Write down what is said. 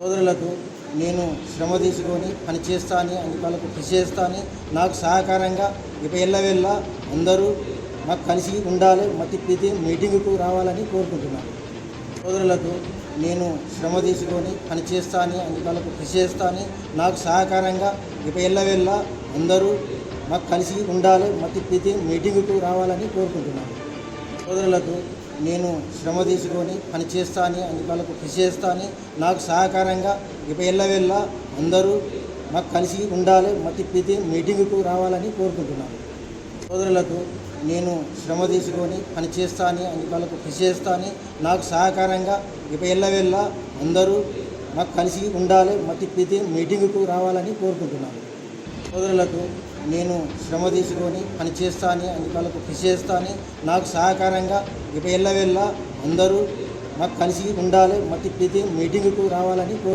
సోదరులకు నేను శ్రమ తీసుకొని పని చేస్తాను అందుకు కృషి చేస్తాను నాకు సహకారంగా ఇక వెళ్ళ అందరూ మాకు కలిసి ఉండాలి మట్టి ప్రతి మీటింగుకు రావాలని కోరుకుంటున్నాను సోదరులకు నేను శ్రమ తీసుకొని పని చేస్తానని అందుకు కృషి చేస్తాను నాకు సహకారంగా ఇక వెళ్ళ అందరూ మాకు కలిసి ఉండాలి మట్టి ప్రతి మీటింగుకు రావాలని కోరుకుంటున్నాను సోదరులకు నేను శ్రమ తీసుకొని పని చేస్తాను అందుకు కృషి చేస్తాను నాకు సహకారంగా ఇక ఎల్లవెల్ల అందరూ నాకు కలిసి ఉండాలి మతి ప్రతి మీటింగుకు రావాలని కోరుకుంటున్నాను. సోదరులకు నేను శ్రమ తీసుకొని పని చేస్తాను అందుకు కృషి చేస్తాను నాకు సహకారంగా ఇక ఎల్లవెల్ల అందరూ నాకు కలిసి ఉండాలి మతి ప్రతి మీటింగుకు రావాలని కోరుకుంటున్నాను. సోదరులకు నేను శ్రమ తీసుకొని పని చేస్తానని అందుకు కృషి చేస్తాను నాకు సహకారంగా ఇక వెళ్ళ అందరూ మాకు కలిసి ఉండాలి మట్టి ప్రతి మీటింగుకు రావాలని కోరు